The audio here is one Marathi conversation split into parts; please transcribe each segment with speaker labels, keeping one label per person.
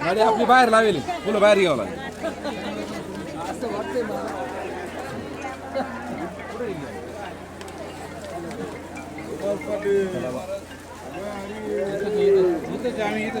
Speaker 1: गाडी आपली बाहेर लावेल. फुलं बाहेर घ्यावं लागेल. असं वाटतंय मला.
Speaker 2: आम्ही येतो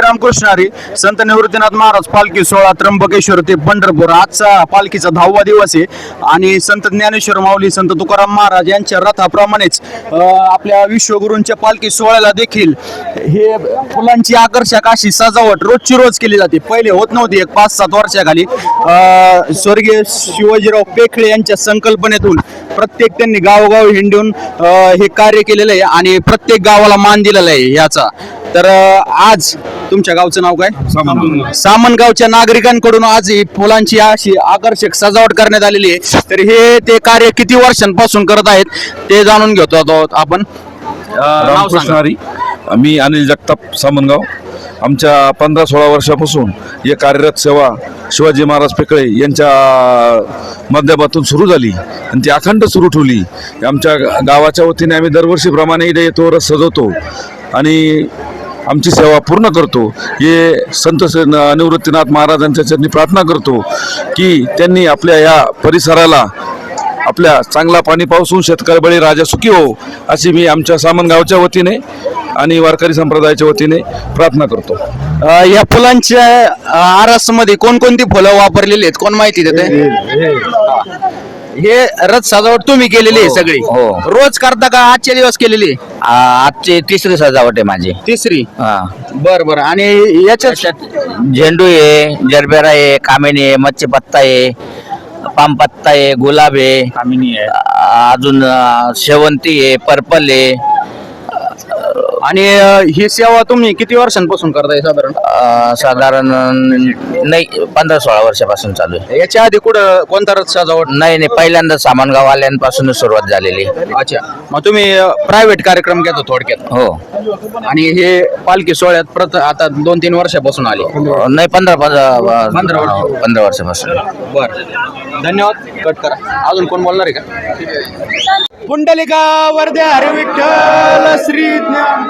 Speaker 2: रामकृष्ण हरी संत निवृत्तीनाथ महाराज पालखी सोहळा त्र्यंबकेश्वर ते पंढरपूर. आजचा पालखीचा दहावा दिवस आहे. आणि संत ज्ञानेश्वर माऊली संत तुकाराम महाराज यांच्या रथाप्रमाणेच आपल्या विश्वगुरूंच्या पालखी सोहळ्याला देखील हे फुलांची आकर्षक अशी सजावट रोजची रोज केली जाते. पहिले होत नव्हती एक पाच सात वर्षाखाली. स्वर्गीय शिवाजीराव पेखळे यांच्या संकल्पनेतून प्रत्येक त्यांनी गावोगाव हिंडून हे कार्य केलेलं आहे आणि प्रत्येक गावाला मान दिलेला आहे याचा. तर आज तुमच्या गावचं नाव काय? सामनगावच्या नागरिकांकडून आज ही फुलांची अशी आकर्षक सजावट करण्यात आलेली आहे. तर हे ते कार्य किती वर्षांपासून करत आहेत ते जाणून घेतो आहोत आपण.
Speaker 1: मी अनिल जगताप सामनगाव. आमच्या पंधरा सोळा वर्षापासून हे कार्यरत सेवा शिवाजी महाराज पेकळे यांच्या माध्यमातून सुरू झाली आणि ती अखंड सुरू ठेवली. आमच्या गावाच्या वतीने आम्ही दरवर्षीप्रमाणे इथे येतो रस सजवतो. आणि आमची सेवा पूर्ण करतो. हे संत स- न- निवृत्तीनाथ महाराजांच्या चरणी प्रार्थना करतो की त्यांनी आपल्या या परिसराला आपल्या चांगला पाणी पावसून शेतकरी बळी राजा सुखी हो अशी मी आमच्या सामनगावच्या वतीने आणि वारकरी संप्रदायाच्या वतीने प्रार्थना करतो.
Speaker 2: या फुलांच्या आरसमध्ये कोणकोणती फुलं वापरलेली आहेत? कोण माहिती देते? हे रथ सजावट तुम्ही केलेली आहे सगळी.
Speaker 3: हो.
Speaker 2: रोज करता का आजच्या दिवस केलेली?
Speaker 3: आ, आजची तिसरी सजावट आहे माझी.
Speaker 2: तिसरी?
Speaker 3: हा.
Speaker 2: बर बर. आणि याच्यात?
Speaker 3: झेंडू आहे जरबेरा आहे कामिनी आहे मच्छीपत्ता आहे पामपत्ता आहे गुलाब आहे अजून शेवंती आहे पर्पल आहे.
Speaker 2: आणि अं, ही सेवा तुम्ही किती वर्षांपासून करताय साधारण?
Speaker 3: अ, साधारण नाही पंधरा सोळा वर्षापासून चालू आहे.
Speaker 2: याच्या आधी कुठं कोणता रथ सजावट
Speaker 3: नाही नाही पहिल्यांदा सामानगाव आल्यापासून सुरुवात झालेली.
Speaker 2: अच्छा. मग तुम्ही प्रायव्हेट कार्यक्रम घेतो थोडक्यात.
Speaker 3: हो.
Speaker 2: आणि हे पालखी सोहळ्यात प्रत आता दोन तीन वर्षापासून आले.
Speaker 3: नाही पंधरा पंधरा
Speaker 2: पंधरा वर्ष.
Speaker 3: पंधरा वर्षापासून.
Speaker 2: बर. धन्यवाद. कट करा. अजून कोण बोलणार आहे का? पुंडलिका वर्ध्या हरी विठ्ठल श्री ज्ञान